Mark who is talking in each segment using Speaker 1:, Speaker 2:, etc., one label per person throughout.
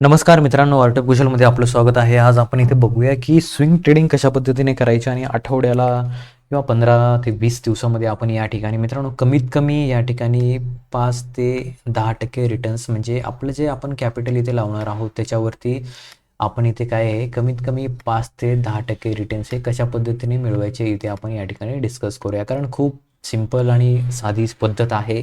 Speaker 1: नमस्कार मित्रांनो आर्ट कुशलमध्ये आपलं स्वागत आहे. आज आपण इथे बघूया की स्विंग ट्रेडिंग कशा पद्धतीने करायची आणि आठवड्याला किंवा पंधरा ते वीस दिवसामध्ये आपण या ठिकाणी मित्रांनो कमीत कमी या ठिकाणी पाच ते दहा टक्के रिटर्न्स म्हणजे आपलं जे आपण कॅपिटल इथे लावणार आहोत त्याच्यावरती आपण इथे काय आहे कमीत कमी पाच ते दहा टक्के रिटर्न्स हे कशा पद्धतीने मिळवायचे इथे आपण या ठिकाणी डिस्कस करूया. कारण खूप सिंपल आणि साधी पद्धत आहे.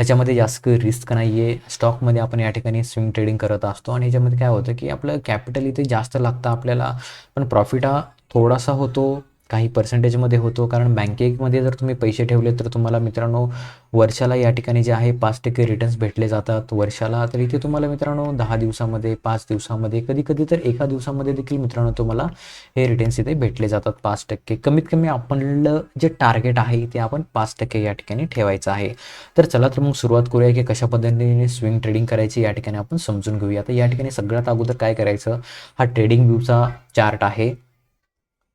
Speaker 1: ह्याच्यामध्ये जास्त रिस्क नाही आहे स्टॉकमध्ये आपण या ठिकाणी स्विंग ट्रेडिंग करत असतो आणि ह्याच्यामध्ये काय होतं की आपलं कॅपिटल इथे जास्त लागतं आपल्याला. पण प्रॉफिट हा थोडासा होतो. काही पर्सेंटेजमध्ये होतो. कारण बँकेमध्ये जर तुम्ही पैसे ठेवले तर तुम्हाला मित्रांनो वर्षाला या ठिकाणी जे आहे पाच टक्के रिटर्न्स भेटले जातात. वर्षाला तर इथे तुम्हाला मित्रांनो दहा दिवसामध्ये पाच दिवसामध्ये कधी कधी तर एका दिवसामध्ये देखील मित्रांनो तुम्हाला हे रिटर्न्स इथे भेटले जातात पाच टक्के. कमीत कमी आपलं जे टार्गेट आहे ते आपण पाच टक्के या ठिकाणी ठेवायचं आहे. तर चला तर मग सुरुवात करूया की कशा पद्धतीने स्विंग ट्रेडिंग करायची या ठिकाणी आपण समजून घेऊया. तर या ठिकाणी सगळ्यात अगोदर काय करायचं? हा ट्रेडिंग व्ह्यूचा चार्ट आहे.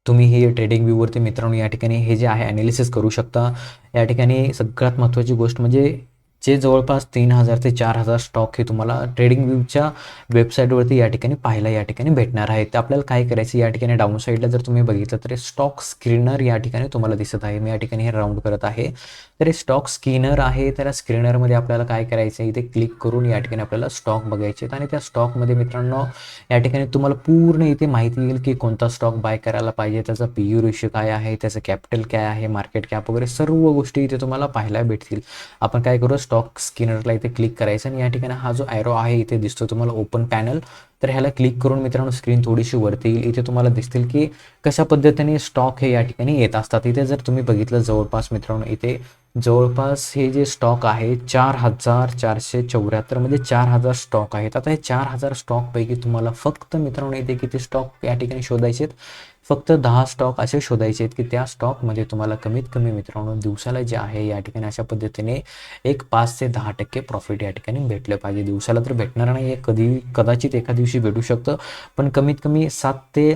Speaker 1: तुम्ही हे ट्रेडिंग व्ह्यूवरती मित्रांनो या ठिकाणी हे जे आहे ॲनालिसिस करू शकता. या ठिकाणी सगळ्यात महत्त्वाची गोष्ट म्हणजे जे जवळपास तीन हजार ते चार हजार स्टॉक हे तुम्हाला ट्रेडिंग व्ह्यूच्या वेबसाईटवरती या ठिकाणी पाहायला या ठिकाणी भेटणार आहे. ते आपल्याला काय करायचं या ठिकाणी डाऊन साईडला जर तुम्ही बघितलं तर स्टॉक स्क्रीनर या ठिकाणी तुम्हाला दिसत आहे. मी या ठिकाणी हे राऊंड करत आहे. तर हे स्टॉक स्क्रीनर आहे तर स्क्रीनरमध्ये आपल्याला काय करायचं आहे इथे क्लिक करून या ठिकाणी आपल्याला स्टॉक बघायचे आहेत. आणि त्या स्टॉकमध्ये मित्रांनो या ठिकाणी तुम्हाला पूर्ण इथे माहिती येईल की कोणता स्टॉक बाय करायला पाहिजे त्याचा पी यू रेशो काय आहे त्याचं कॅपिटल काय आहे मार्केट कॅप वगैरे सर्व गोष्टी इथे तुम्हाला पाहायला भेटतील. आपण काय करू स्टॉक स्टॉक स्किनरला इथे क्लिक करायचं आणि या ठिकाणी हा जो ॲरो आहे इथे दिसतो तुम्हाला ओपन पॅनल तर ह्याला क्लिक करून मित्रांनो स्क्रीन थोडीशी वरती येईल. इथे तुम्हाला दिसतील की कशा पद्धतीने स्टॉक हे या ठिकाणी येत असतात. इथे जर तुम्ही बघितलं जवळपास मित्रांनो इथे जवळपास हे जे स्टॉक आहे चार हजार चारशे चौऱ्याहत्तरमध्ये म्हणजे चार हजार स्टॉक आहेत. आता हे चार हजार स्टॉकपैकी तुम्हाला फक्त मित्रांनो इथे किती स्टॉक या ठिकाणी शोधायचे आहेत फक्त दहा स्टॉक असे शोधायचे आहेत की त्या स्टॉकमध्ये तुम्हाला कमीत कमी मित्रांनो दिवसाला जे आहे या ठिकाणी अशा पद्धतीने एक पाच ते दहा टक्के प्रॉफिट या ठिकाणी भेटलं पाहिजे. दिवसाला तर भेटणार नाही कधी कदाचित एका दिवशी भेटू शकतं पण कमीत कमी सात ते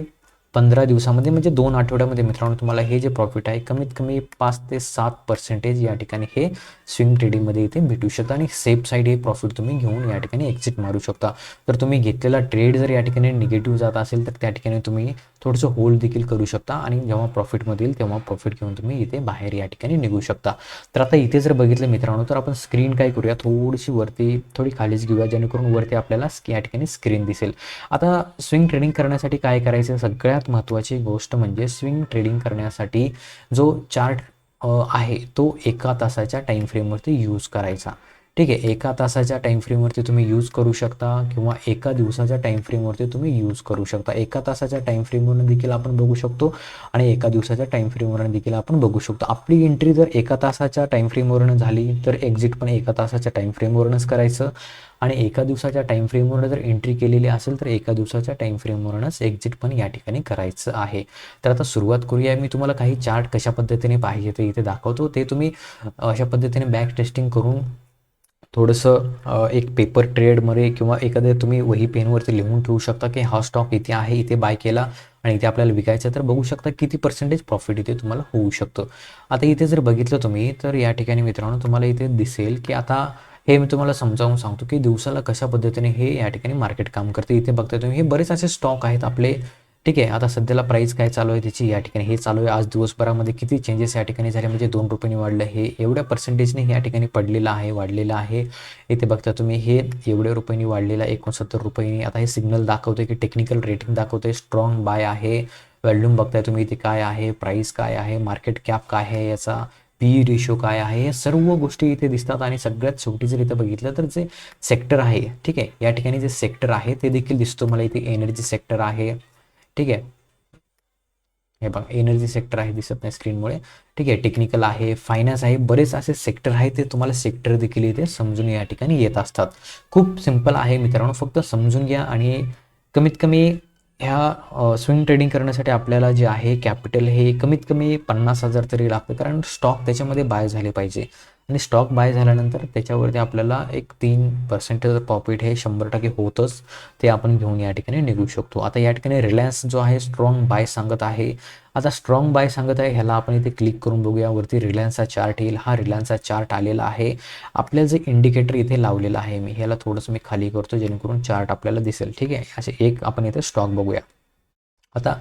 Speaker 1: पंधरा दिवसामध्ये म्हणजे दोन आठवड्यामध्ये मित्रांनो तुम्हाला हे जे प्रॉफिट आहे कमीत कमी पाच ते सात पर्सेंटेज या ठिकाणी हे स्विंग ट्रेडिंगमध्ये इथे भेटू शकतं आणि सेफ साईड हे प्रॉफिट तुम्ही घेऊन या ठिकाणी एक्झिट मारू शकता. तर तुम्ही घेतलेला ट्रेड जर या ठिकाणी निगेटिव्ह जात असेल तर त्या ठिकाणी तुम्ही थोडंसं होल्ड देखील करू शकता आणि जेव्हा प्रॉफिटमध्ये येईल तेव्हा प्रॉफिट घेऊन तुम्ही इथे बाहेर या ठिकाणी निघू शकता. तर आता इथे जर बघितलं मित्रांनो तर आपण स्क्रीन काय करूया? थोडीशी वरती थोडी खालीच घेऊया जेणेकरून वरती आपल्याला या ठिकाणी स्क्रीन दिसेल. आता स्विंग ट्रेडिंग करण्यासाठी काय करायचं? सगळ्या सगळ्यात महत्त्वाची गोष्ट म्हणजे स्विंग ट्रेडिंग करण्यासाठी जो चार्ट आहे तो एका तासाच्या टाईम फ्रेमवरती यूज करायचा. ठीक आहे एका तासाच्या टाईम फ्रेमवरती तुम्ही यूज करू शकता किंवा एका दिवसाच्या टाईम फ्रेमवरती तुम्ही यूज करू शकता. एका तासाच्या टाईम फ्रेमवरून देखील आपण बघू शकतो आणि एका दिवसाच्या टाईम फ्रेमवरून देखील आपण बघू शकतो. आपली एंट्री जर एका तासाच्या टाईम फ्रेमवरून झाली तर एक्झिट पण एका तासाच्या टाईम फ्रेमवरूनच करायचं. आणि एका दिवसाच्या टाईम फ्रेमवरून जर एंट्री केलेली असेल तर एका दिवसाच्या टाईम फ्रेमवरूनच एक्झिट पण या ठिकाणी करायचं आहे. तर आता सुरुवात करूया. मी तुम्हाला काही चार्ट कशा पद्धतीने पाहिजे ते इथे दाखवतो. ते तुम्ही अशा पद्धतीने बॅक टेस्टिंग करून थोडंसं एक पेपर ट्रेडमध्ये किंवा एखाद्या तुम्ही वही पेनवरती लिहून ठेवू शकता की हा स्टॉक इथे आहे इथे बाय केला आणि इथे आपल्याला विकायचं तर बघू शकता किती पर्सेंटेज प्रॉफिट इथे तुम्हाला होऊ शकतं. आता इथे जर बघितलं तुम्ही तर या ठिकाणी मित्रांनो तुम्हाला इथे दिसेल की आता हे मी तुम्हाला समजावून सांगतो की दिवसाला कशा पद्धतीने हे या ठिकाणी मार्केट काम करते. इथे बघता तुम्ही हे बरेच असे स्टॉक आहेत आपले ठीक आहे आता सध्याला प्राईस काय चालू आहे त्याची या ठिकाणी? हे चालू आहे. आज दिवसभरामध्ये किती चेंजेस या ठिकाणी झाले? म्हणजे दोन रुपयांनी वाढलं. हे एवढ्या पर्सेंटेजने या ठिकाणी पडलेलं आहे वाढलेलं आहे. इथे बघता तुम्ही हे एवढ्या रुपयांनी वाढलेलं आहे. एकोणसत्तर रुपयांनी. आता हे सिग्नल दाखवतोय की टेक्निकल रेटिंग दाखवतोय. स्ट्रॉंग बाय आहे. व्हॅल्यूम बघताय तुम्ही इथे काय आहे? प्राईस काय आहे? मार्केट कॅप काय आहे? याचा पी रेशो काय आहे? या सर्व गोष्टी इथे दिसतात आणि सगळ्यात शेवटी जर इथं बघितलं तर जे सेक्टर आहे ठीक आहे या ठिकाणी जे सेक्टर आहे ते देखील दिसतो. मला इथे एनर्जी सेक्टर आहे. ठीक आहे. हे बघा एनर्जी सेक्टर आहे दिसत नाही स्क्रीनमुळे ठीक आहे टेक्निकल आहे फायनान्स आहे बरेच असे सेक्टर आहे ते तुम्हाला सेक्टर देखील इथे समजून या ठिकाणी येत असतात. खूप सिंपल आहे मित्रांनो फक्त समजून घ्या आणि कमीत कमी ह्या स्विंग ट्रेडिंग करण्यासाठी आपल्याला जे आहे कॅपिटल हे कमीत कमी पन्नास हजार तरी लागतं. कारण स्टॉक त्याच्यामध्ये बाय झाले पाहिजे. आणि स्टॉक बाय झाल्यानंतर त्याच्यावरती आपल्याला एक तीन पर्सेंटेज प्रॉफिट हे शंभर टक्के होतच ते आपण घेऊन या ठिकाणी निघू शकतो. आता या ठिकाणी रिलायन्स जो आहे स्ट्रॉंग बाय सांगत आहे. आता स्ट्रॉंग बाय सांगत आहे ह्याला आपण इथे क्लिक करून बघूया. वरती रिलायन्सचा चार्ट येईल. हा रिलायन्सचा चार्ट आलेला आहे. आपल्याला जे इंडिकेटर इथे लावलेलं आहे मी ह्याला थोडंसं मी खाली करतो जेणेकरून चार्ट आपल्याला दिसेल. ठीक आहे? असे एक आपण इथे स्टॉक बघूया. आता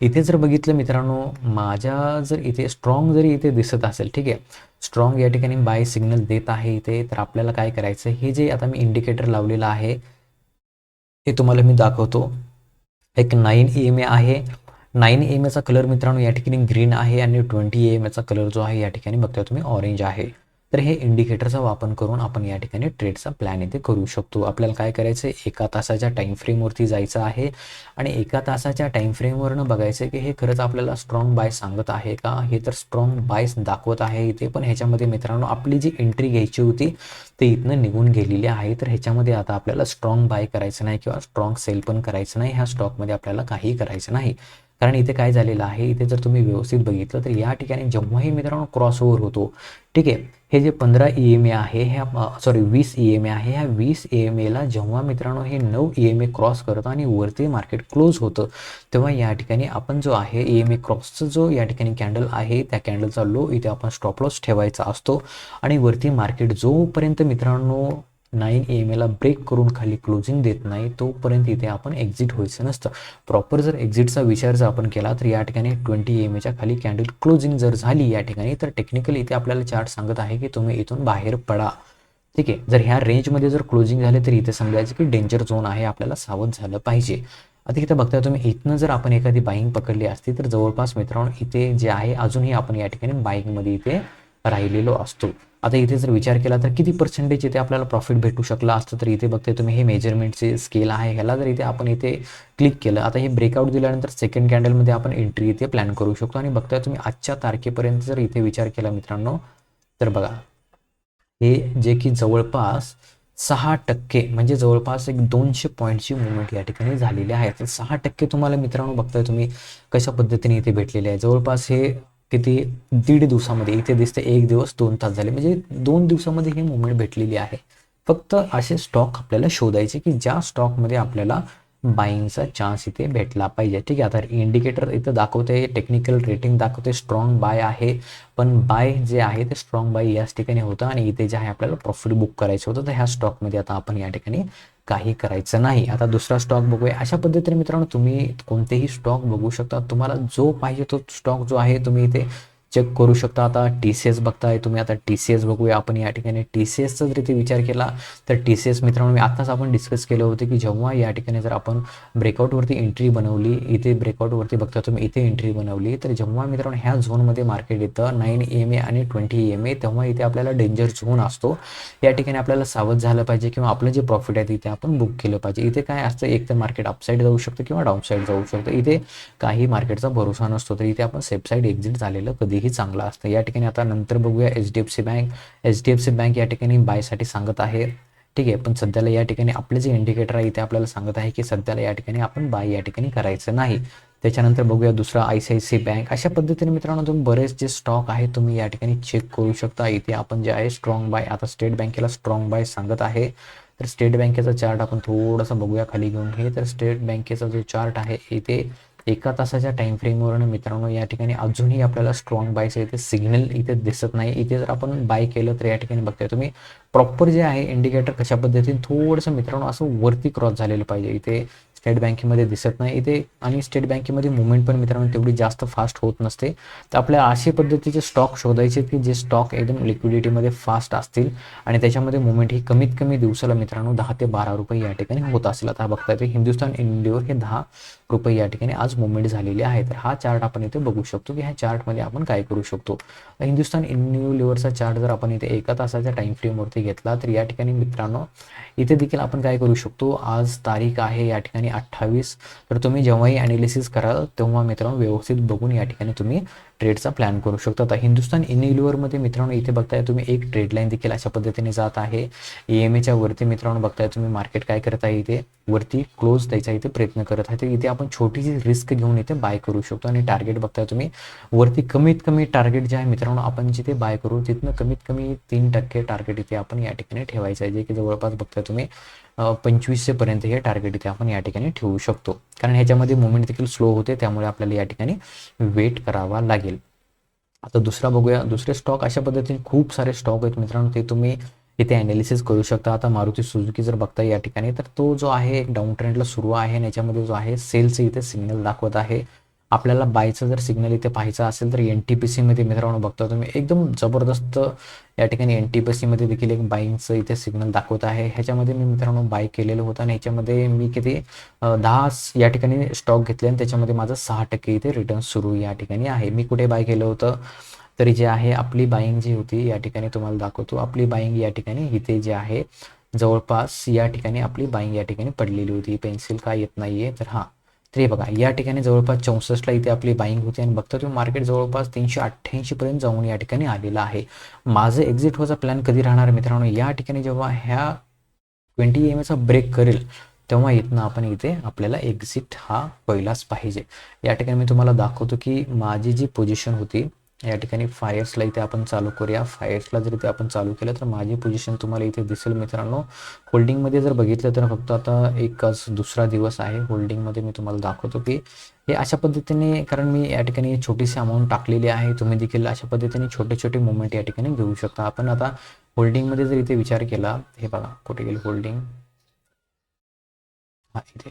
Speaker 1: इथे जर बघितलं मित्रांनो माझ्या जर इथे स्ट्रॉंग जरी इथे दिसत असेल ठीक आहे. स्ट्रॉंग या ठिकाणी बाय सिग्नल देत आहे इथे तर आपल्याला काय करायचं? हे जे आता मी इंडिकेटर लावलेलं आहे हे तुम्हाला मी दाखवतो. एक नाईन ई एम ए आहे. नाईन एम एचा कलर मित्रांनो या ठिकाणी ग्रीन आहे आणि ट्वेंटी एम एचा कलर जो आहे या ठिकाणी बघता तुम्ही ऑरेंज आहे. तर हे इंडिकेटरचा वापर करून आपण या ठिकाणी ट्रेडचा प्लॅन इथे करू शकतो. आपल्याला काय करायचं आहे एका तासाच्या टाईम फ्रेमवरती जायचं आहे आणि एका तासाच्या टाईम फ्रेमवरनं बघायचं की हे खरंच आपल्याला स्ट्रॉंग बाय सांगत आहे का? हे तर स्ट्रॉंग बायस दाखवत आहे इथे. पण ह्याच्यामध्ये मित्रांनो आपली जी एंट्री घ्यायची होती ते इथनं निघून गेलेली आहे. तर ह्याच्यामध्ये आता आपल्याला स्ट्रॉंग बाय करायचं नाही किंवा स्ट्रॉंग सेल पण करायचं नाही. ह्या स्टॉकमध्ये आपल्याला काही करायचं नाही. कारण इथे काय झालेलं आहे इथे जर तुम्ही व्यवस्थित बघितलं तर या ठिकाणी जेव्हाही मित्रांनो क्रॉस ओव्हर होतो ठीक आहे हे जे पंधरा ई एम ए आहे ह्या सॉरी वीस ई एम ए आहे ह्या वीस ई एम एला जेव्हा मित्रांनो हे नऊ ई एम ए क्रॉस करतं आणि वरती मार्केट क्लोज होतं तेव्हा या ठिकाणी आपण जो आहे ई एम ए क्रॉसचा जो या ठिकाणी कॅन्डल आहे त्या कॅन्डलचा लो इथे आपण स्टॉप लॉस ठेवायचा असतो आणि वरती मार्केट जोपर्यंत मित्रांनो नाईन ए एम एला ब्रेक करून खाली क्लोजिंग देत नाही तोपर्यंत इथे आपण एक्झिट व्हायचं नसतं. प्रॉपर जर एक्झिटचा विचार जर आपण केला तर या ठिकाणी ट्वेंटी एम एच्या खाली कॅन्डल क्लोजिंग जर झाली या ठिकाणी तर टेक्निकली इथे आपल्याला चार्ट सांगत आहे की तुम्ही इथून बाहेर पडा. ठीक आहे? जर ह्या रेंजमध्ये जर क्लोजिंग झाले तर इथे समजायचं की डेंजर झोन आहे आपल्याला सावध झालं पाहिजे. आता इथे बघताय तुम्ही इथनं जर आपण एखादी बाईंग पकडली असती तर जवळपास मित्रांनो इथे जे आहे अजूनही आपण या ठिकाणी बाईंगमध्ये इथे राहिलेलो असतो. आता इथे जर विचार केला तर किती पर्सेंटेज इथे आपल्याला प्रॉफिट भेटू शकला असतं तर इथे बघते तुम्ही हे मेजरमेंटचे स्केल आहे. ह्याला जर इथे आपण इथे क्लिक केलं आता हे ब्रेकआउट दिल्यानंतर सेकंड कॅन्डलमध्ये आपण एंट्री इथे प्लॅन करू शकतो. आणि बघताय तुम्ही आजच्या तारखेपर्यंत जर इथे विचार केला मित्रांनो तर बघा हे जे की जवळपास सहा टक्के म्हणजे जवळपास एक दोनशे पॉईंटची मुवमेंट या ठिकाणी झालेली आहे. तर सहा टक्के तुम्हाला मित्रांनो बघताय तुम्ही कशा पद्धतीने इथे भेटलेले आहे. जवळपास हे किती दीड दिवसामध्ये इथे दिसते एक दिवस दोन तास झाले. म्हणजे दोन दिवसामध्ये ही मुवमेंट भेटलेली आहे. फक्त असे स्टॉक आपल्याला शोधायचे की ज्या स्टॉकमध्ये आपल्याला बाईंगचा चान्स इथे भेटला पाहिजे. ठीक आहे आता इंडिकेटर इथं दाखवते टेक्निकल रेटिंग दाखवते स्ट्रॉंग बाय आहे. पण बाय जे आहे ते स्ट्रॉंग बाय याच ठिकाणी होतं आणि इथे जे आहे आपल्याला प्रॉफिट बुक करायचं होतं. तर ह्या स्टॉकमध्ये आता आपण या ठिकाणी काही करायचं नाही. आता दुसरा स्टॉक बघूया. अशा पद्धतीने मित्रांनो तुम्ही कोणतेही स्टॉक बघू शकता. तुम्हाला जो पाहिजे तो स्टॉक जो आहे तुम्ही इथे चेक करू शकता. आता टी सी एस बघताय तुम्ही. आता टी सी एस बघूया आपण या ठिकाणी. टी सी एसचा जर इथे विचार केला तर टी सी एस मित्रांनो मी आत्ताच आपण डिस्कस केलं होतं की जेव्हा या ठिकाणी जर आपण ब्रेकआउटवरती एंट्री बनवली इथे ब्रेकआउटवरती बघता तुम्ही इथे एंट्री बनवली तर जेव्हा मित्रांनो ह्या झोनमध्ये मार्केट येतं नाईन एम ए आणि ट्वेंटी एम ए तेव्हा इथे आपल्याला डेंजर झोन असतो. या ठिकाणी आपल्याला सावध झालं पाहिजे किंवा आपलं जे प्रॉफिट आहे तिथे आपण बुक केलं पाहिजे. इथे काय असतं एक तर मार्केट अपसाईड जाऊ शकतं किंवा डाऊनसाईड जाऊ शकतं. इथे काही मार्केटचा भरोसा नसतो तर इथे आपण सेफसाईड एक्झिट झालेलं कधीही चांगलं असतं. या ठिकाणी आता नंतर बघूया H D F C bank. H D F C bank या ठिकाणी बायसाठी सांगत आहे. ठीक आहे पण सध्याला या ठिकाणी आपले जे इंडिकेटर आहे इथे आपल्याला सांगत आहे की सध्याला या ठिकाणी आपण बाय या ठिकाणी करायचं नाही. त्याच्यानंतर बघूया दुसरा I C I C bank अशा पद्धतीने मित्रांनो तुम्ही बरेच जे स्टॉक आहे तुम्ही या ठिकाणी चेक करू शकता. इथे आपण जे आहे स्ट्रॉंग बाय आता स्टेट बँकेला स्ट्रॉंग बाय सांगत आहे. तर स्टेट बँकेचा चार्ट आपण थोडासा बघूया खाली घेऊन. हे तर स्टेट बँकेचा जो चार्ट आहे इथे एका तासाच्या टाईम फ्रेमवरनं मित्रांनो या ठिकाणी अजूनही आपल्याला स्ट्रॉंग बायचं इथे सिग्नल इथे दिसत नाही. इथे जर आपण बाय केलं तर या ठिकाणी बघताय तुम्ही प्रॉपर जे आहे इंडिकेटर कशा पद्धतीने थोडंसं मित्रांनो असं वरती क्रॉस झालेलं पाहिजे. इथे स्टेट बँकेमध्ये दिसत नाही. इथे आणि स्टेट बँकेमध्ये मुवमेंट पण मित्रांनो तेवढी जास्त फास्ट होत नसते. तर आपल्या असे पद्धतीचे स्टॉक शोधायचे की जे स्टॉक एकदम लिक्विडिटीमध्ये फास्ट असतील आणि त्याच्यामध्ये मुवमेंट ही कमीत कमी दिवसाला मित्रांनो दहा ते बारा रुपये या ठिकाणी होत असेल. आता बघता येते हिंदुस्थान इंडिओर हे दहा रुपये या ठिकाणी आज मुवमेंट झालेली आहे. तर हा चार्ट आपण इथे बघू शकतो की ह्या चार्टमध्ये आपण काय करू शकतो. हिंदुस्थान लिव्हरचा चार्ट जर आपण इथे एका तासाच्या टाईम फ्रेमवरती घेतला तर या ठिकाणी मित्रांनो इथे देखील आपण काय करू शकतो. आज तारीख आहे या ठिकाणी अठ्ठावीस. तर तुम्ही जेव्हाही ॲनालिसिस कराल तेव्हा मित्रांनो व्यवस्थित बघून या ठिकाणी तुम्ही ट्रेडचा प्लॅन करू शकता. आता हिंदुस्तान इनिलिव्हरमध्ये मित्रांनो इथे बघताय तुम्ही एक ट्रेड लाईन देखील अशा पद्धतीने जात आहे. ई एम एच्या वरती मित्रांनो बघताय तुम्ही मार्केट काय करत आहे इथे? वरती क्लोज द्यायचा इथे प्रयत्न करत आहे. तर इथे आपण छोटीशी रिस्क घेऊन इथे बाय करू शकतो. आणि टार्गेट बघताय तुम्ही वरती कमीत कमी टार्गेट जे आहे मित्रांनो आपण जिथे बाय करू तिथनं कमीत कमी तीन टक्के टार्गेट इथे आपण या ठिकाणी ठेवायचं आहे. जे की जवळपास बघताय तुम्ही पंचवीसशेपर्यंत हे टार्गेट इथे आपण या ठिकाणी ठेवू शकतो. कारण ह्याच्यामध्ये मुवमेंट देखील स्लो होते त्यामुळे आपल्याला या ठिकाणी वेट करावा लागेल. आता दुसरा बघूया. दुसरे स्टॉक अशा पद्धतीने खूप सारे स्टॉक आहेत मित्रांनो ते तुम्ही इथे ॲनालिसिस करू शकता. आता मारुती सुझुकी जर बघता या ठिकाणी तर तो जो आहे एक डाऊन ट्रेंडला सुरू आहे आणि याच्यामध्ये जो आहे सेलचे इथे सिग्नल दाखवत आहे. आपल्याला बायचं जर सिग्नल इथे पाहायचं असेल तर एन टी पी सीमध्ये मित्रांनो बघतो तुम्ही एकदम जबरदस्त या ठिकाणी एन टी पी सीमध्ये देखील एक बाईंगचं इथे सिग्नल दाखवत आहे. ह्याच्यामध्ये मी मित्रांनो बाय केलेलं होतं आणि ह्याच्यामध्ये मी किती दहा या ठिकाणी स्टॉक घेतले आणि त्याच्यामध्ये माझं सहा टक्के इथे रिटर्न सुरू या ठिकाणी आहे. मी कुठे बाय केलं होतं? तरी जे आहे आपली बाईंग जी होती या ठिकाणी तुम्हाला दाखवतो. आपली बाईंग या ठिकाणी इथे जे आहे जवळपास या ठिकाणी आपली बाईंग या ठिकाणी पडलेली होती. पेन्सिल काय येत नाहीये तर हां तर हे बघा या ठिकाणी जवळपास चौसष्टला इथे आपली बाईंग होती आणि बघता तुम्ही मार्केट जवळपास तीनशे अठ्ठ्याऐंशीपर्यंत जाऊन या ठिकाणी आलेलं आहे. माझं एक्झिट होचा प्लॅन कधी राहणार मित्रांनो? या ठिकाणी जेव्हा ह्या ट्वेंटी एम एचा ब्रेक करेल तेव्हा इथनं आपण इथे आपल्याला एक्झिट हा पहिलाच पाहिजे. या ठिकाणी मी तुम्हाला दाखवतो की माझी जी पोझिशन होती या ठिकाणी फायर्सला इथे आपण चालू करूया. फायर्सला जर इथे आपण चालू केलं तर माझी पोझिशन तुम्हाला इथे दिसेल मित्रांनो. होल्डिंगमध्ये जर बघितलं तर फक्त आता एकच दुसरा दिवस आहे. होल्डिंगमध्ये मी तुम्हाला दाखवतो की हे अशा पद्धतीने कारण मी या ठिकाणी छोटीशी अमाऊंट टाकलेली आहे. तुम्ही देखील अशा पद्धतीने छोटे छोटे मुवमेंट या ठिकाणी घेऊ शकता. आपण आता होल्डिंगमध्ये जर इथे विचार केला हे बघा कुठे गेली होल्डिंग हा इथे.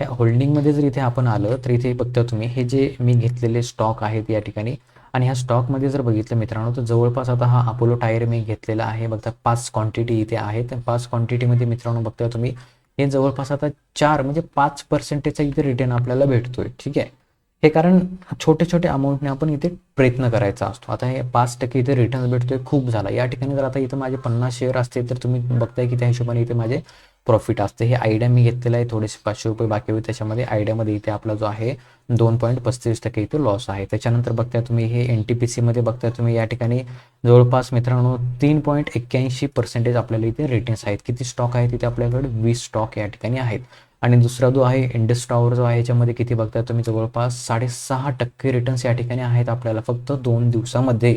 Speaker 1: या होल्डिंगमध्ये जर इथे आपण आलं तर इथे बघता तुम्ही हे जे मी घेतलेले स्टॉक आहेत या ठिकाणी आणि ह्या स्टॉकमध्ये जर बघितलं मित्रांनो तर जवळपास आता हा अपोलो टायर मी घेतलेला आहे. बघता पाच क्वांटिटी इथे आहेत. पाच क्वांटिटीमध्ये मित्रांनो बघता तुम्ही हे जवळपास आता चार म्हणजे पाच पर्सेंटेजचा इथे रिटर्न आपल्याला भेटतोय. ठीक आहे? हे कारण छोटे छोटे अमाऊंटने आपण इथे प्रयत्न करायचा असतो. आता हे पाच टक्के इथे रिटर्न भेटतोय खूप झाला. या ठिकाणी जर आता इथं माझे पन्नास शेअर असते तर तुम्ही बघताय की त्या हिशोबाने इथे माझे प्रॉफिट असते. हे आयडिया मी घेतलेलं आहे थोडेसे पाचशे रुपये बाकी होते. त्याच्यामध्ये आयडियामध्ये इथे आपला जो आहे दोन पॉईंट पस्तीस टक्के इथे लॉस आहे. त्याच्यानंतर बघताय तुम्ही हे एन टी पी सीमध्ये बघताय तुम्ही या ठिकाणी जवळपास मित्रांनो तीन पॉईंट एक्क्याऐंशी पर्सेंटेज आपल्याला इथे रिटर्न्स आहेत. किती स्टॉक आहेत तिथे आपल्याकडे वीस स्टॉक या ठिकाणी आहेत. आणि दुसरा जो आहे इंडस टॉवर जो आहे याच्यामध्ये किती बघताय तुम्ही जवळपास साडेसहा टक्के रिटर्न्स या ठिकाणी आहेत आपल्याला फक्त दोन दिवसामध्ये.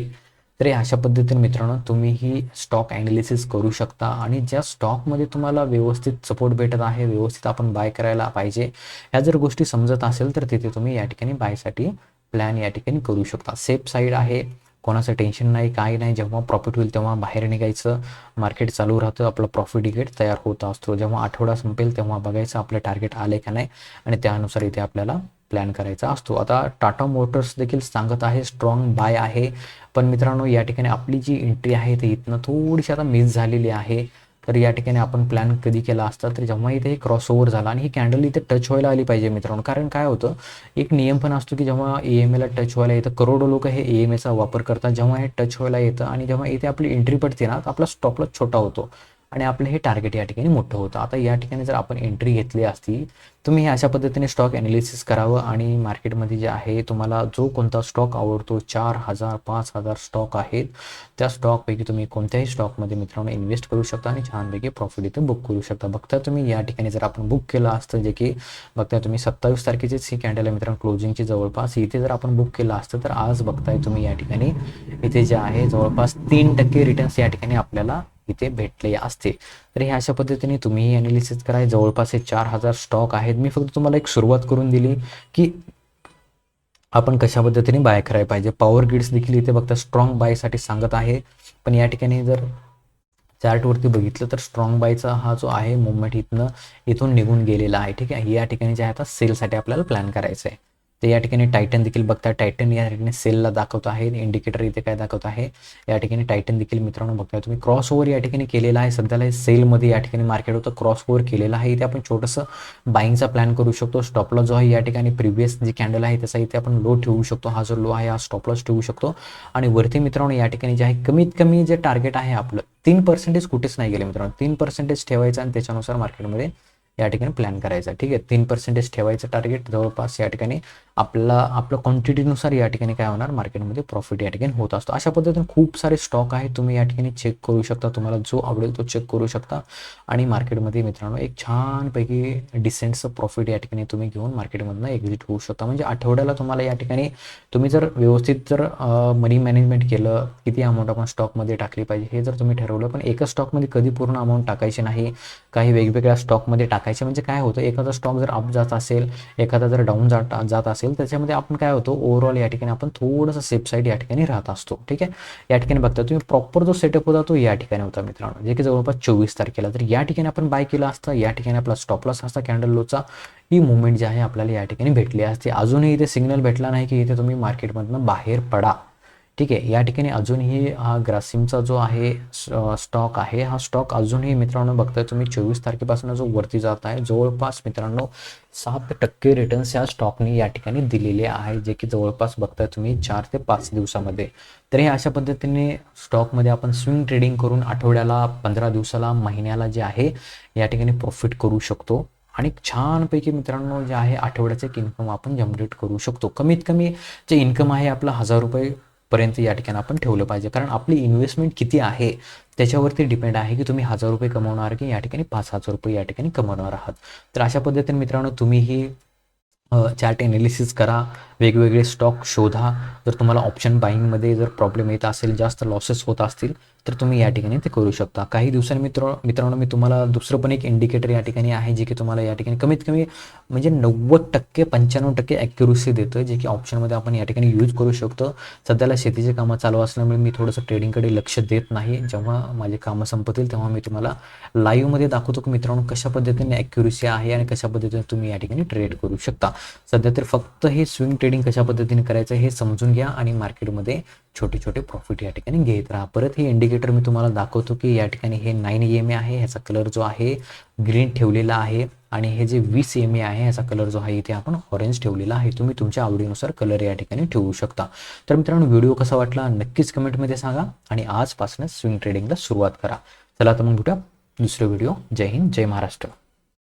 Speaker 1: तर अशा पद्धतीने मित्रांनो तुम्ही ही स्टॉक ॲनालिसिस करू शकता आणि ज्या स्टॉकमध्ये तुम्हाला व्यवस्थित सपोर्ट भेटत आहे व्यवस्थित आपण बाय करायला पाहिजे ह्या जर गोष्टी समजत असेल तर तिथे तुम्ही या ठिकाणी बायसाठी प्लॅन या ठिकाणी करू शकता. सेफ साईड आहे. कोणाचं टेन्शन नाही काही नाही. जेव्हा प्रॉफिट होईल तेव्हा बाहेर निघायचं. मार्केट चालू राहतं आपलं प्रॉफिट गेट तयार होत असतो. जेव्हा आठवडा संपेल तेव्हा बघायचं आपलं टार्गेट आले का नाही आणि त्यानुसार इथे आपल्याला प्लॅन करायचा असतो. आता टाटा मोटर्स देखील सांगत आहे स्ट्रॉंग बाय आहे. पण मित्रांनो या ठिकाणी आपली जी एंट्री आहे ती इथनं थोडीशी आता मिस झालेली आहे. तर या ठिकाणी आपण प्लॅन कधी केला असता तर जेव्हा इथे हे क्रॉस ओव्हर झाला आणि ही कॅन्डल इथे टच व्हायला आली पाहिजे मित्रांनो. कारण काय होतं एक नियम पण असतो की जेव्हा ई एम एला टच व्हायला येतं करोडो लोक हे ए एम एचा वापर करतात. जेव्हा हे टच व्हायला येतं आणि जेव्हा इथे आपली एंट्री पडते ना तर आपला स्टॉपलॉस छोटा होतो. आणि आपलं हे टार्गेट या ठिकाणी मोठं होतं. आता या ठिकाणी जर आपण एंट्री घेतली असती तुम्ही हे अशा पद्धतीने स्टॉक ॲनालिसिस करावं आणि मार्केटमध्ये जे आहे तुम्हाला जो कोणता स्टॉक आवडतो चार हजार पाच हजार स्टॉक आहेत त्या स्टॉकपैकी तुम्ही कोणत्याही स्टॉकमध्ये मित्रांनो इन्व्हेस्ट करू शकता आणि छानपैकी प्रॉफिट इथे बुक करू शकता. बघता तुम्ही या ठिकाणी जर आपण बुक केलं असतं जे की बघताय तुम्ही सत्तावीस तारखेचीच ही कॅन्डल आहे मित्रांनो क्लोजिंगची जवळपास. इथे जर आपण बुक केलं असतं तर आज बघताय तुम्ही या ठिकाणी इथे जे आहे जवळपास तीन टक्के रिटर्न्स या ठिकाणी आपल्याला इथे भेटले असते. तर हे अशा पद्धतीने तुम्ही अनालिसिस कराय जवळपास हे चार हजार स्टॉक आहेत. मी फक्त तुम्हाला एक सुरुवात करून दिली की आपण कशा पद्धतीने बाय करायला पाहिजे. पॉवर गिड्स देखील इथे बघता स्ट्रॉंग बायसाठी सांगत आहे. पण या ठिकाणी जर चार्टवरती बघितलं तर स्ट्रॉंग बायचा हा जो आहे मुवमेंट इथनं इथून निघून गेलेला आहे. ठीक आहे? या ठिकाणी जे आहे आता सेलसाठी आपल्याला प्लॅन करायचं आहे तर या ठिकाणी टायटन देखील बघता. टायटन या ठिकाणी सेलला दाखवत आहे. इंडिकेटर इथे काय दाखवत आहे? या ठिकाणी टायटन देखील मित्रांनो बघताय तुम्ही क्रॉस ओव्हर या ठिकाणी केलेला आहे. सध्याला हे सेलमध्ये या ठिकाणी मार्केट होतं. क्रॉस ओव्हर केलेला आहे. इथे आपण छोटंसं बाईंगचा प्लॅन करू शकतो. स्टॉपला जो आहे या ठिकाणी प्रिव्हियस जी कॅन्डल आहे त्याचा इथे आपण लो ठेवू शकतो. हा जो लो आहे हा स्टॉपलॉस ठेवू शकतो. आणि वरती मित्रांनो या ठिकाणी जे आहे कमीत कमी जे टार्गेट आहे आपलं तीन पर्सेंटेज कुठेच नाही गेले मित्रांनो. तीन पर्सेंटेज ठेवायचं आणि त्याच्यानुसार मार्केटमध्ये या ठिकाणी प्लॅन करायचा. ठीक आहे? तीन पर्सेंटेज ठेवायचं टार्गेट जवळपास या ठिकाणी आपला आपलं क्वांटिटीनुसार या ठिकाणी काय होणार? मार्केटमध्ये प्रॉफिट या ठिकाणी होत असतो. अशा पद्धतीने खूप सारे स्टॉक आहेत तुम्ही या ठिकाणी चेक करू शकता. तुम्हाला जो आवडेल तो चेक करू शकता. आणि मार्केटमध्ये मित्रांनो एक छानपैकी डिसेंटचं प्रॉफिट या ठिकाणी तुम्ही घेऊन मार्केटमधनं एक्झिट होऊ शकता. म्हणजे आठवड्याला तुम्हाला या ठिकाणी तुम्ही जर व्यवस्थित जर मनी मॅनेजमेंट केलं किती अमाऊंट आपण स्टॉकमध्ये टाकली पाहिजे हे जर तुम्ही ठरवलं पण एकाच स्टॉकमध्ये कधी पूर्ण अमाऊंट टाकायची नाही. काही वेगवेगळ्या स्टॉकमध्ये टाकायचे म्हणजे काय होतं एखादा स्टॉक जर अप जात असेल एखादा जर डाऊन जात जात असेल त्याच्यामध्ये आपण काय होतो ओव्हरऑल या ठिकाणी आपण थोडंसं सेफ साईड या ठिकाणी राहत असतो ठीक आहे? या ठिकाणी बघता तुम्ही प्रॉपर जो सेटअप होता तो या ठिकाणी होता मित्रांनो. जे की जवळपास चोवीस तारखेला. तर या ठिकाणी आपण बाय केलं असतं या ठिकाणी आपला स्टॉप लॉस असता कॅन्डल लोचा ही मुवमेंट जी आहे आपल्याला या ठिकाणी भेटली असते. अजूनही इथे सिग्नल भेटला नाही की इथे तुम्ही मार्केटमधनं बाहेर पडा. ठीक आहे या ठिकाणी अजूनही हा ग्रासिमचा जो आहे स्टॉक आहे हा स्टॉक अजूनही मित्रांनो बघताय तुम्ही चोवीस तारखेपासून जो वरती जात आहे जवळपास मित्रांनो सात टक्के रिटर्न्स या स्टॉकने या ठिकाणी दिलेले आहे जे की जवळपास बघताय तुम्ही चार ते पाच दिवसामध्ये. तर हे अशा पद्धतीने स्टॉकमध्ये आपण स्विंग ट्रेडिंग करून आठवड्याला पंधरा दिवसाला महिन्याला जे आहे या ठिकाणी प्रॉफिट करू शकतो. आणि छानपैकी मित्रांनो जे आहे आठवड्याचं एक इन्कम आपण जनरेट करू शकतो. कमीत कमी जे इन्कम आहे आपलं हजार रुपये पर्यंत या ठिकाणी आपण ठेवलं पाहिजे. कारण आपली इन्व्हेस्टमेंट किती आहे त्याच्यावरती डिपेंड आहे की तुम्ही हजार रुपये कमवणार की या ठिकाणी पाच हजार रुपये या ठिकाणी कमवणार आहात. तर अशा पद्धतीने मित्रांनो तुम्हीही चार्ट एनालिसिस करा वेगवेगळे स्टॉक शोधा. जर तुम्हाला ऑप्शन बाईंगमध्ये जर प्रॉब्लेम येत असेल जास्त लॉसेस होत असतील तर तुम्ही या ठिकाणी ते करू शकता. काही दिवसांनी मित्र मित्रांनो मी तुम्हाला दुसरं पण एक इंडिकेटर या ठिकाणी आहे जे की तुम्हाला या ठिकाणी कमीत कमी म्हणजे नव्वद टक्के पंच्याण्णव टक्के ॲक्युरसी देतं जे की ऑप्शनमध्ये आपण या ठिकाणी यूज करू शकतो. सध्याला शेतीचे कामं चालू असल्यामुळे मी थोडंसं ट्रेडिंगकडे लक्ष देत नाही. जेव्हा माझे कामं संपतील तेव्हा मी तुम्हाला लाईव्हमध्ये दाखवतो की मित्रांनो कशा पद्धतीने ॲक्युरसी आहे आणि कशा पद्धतीने तुम्ही या ठिकाणी ट्रेड करू शकता. सध्या तर फक्त हे स्विंग ट्रेडिंग कशा पद्धतीने करायचं हे समजून घ्या आणि मार्केटमध्ये छोटे छोटे प्रॉफिट या ठिकाणी घेत राहा. परत हे इंडिकेटर मी तुम्हाला दाखवतो की या ठिकाणी हे नाईन एम ए आहे ह्याचा कलर जो आहे ग्रीन ठेवलेला आहे आणि हे जे वीस एम ए आहे ह्याचा कलर जो आहे इथे आपण ऑरेंज ठेवलेला आहे. तुम्ही तुमच्या आवडीनुसार कलर या ठिकाणी ठेवू शकता. तर मित्रांनो व्हिडिओ कसा वाटला नक्कीच कमेंटमध्ये सांगा आणि आजपासूनच स्विंग ट्रेडिंगला सुरुवात करा. चला तर मग भेटूया दुसरं व्हिडिओ जय हिंद जय महाराष्ट्र.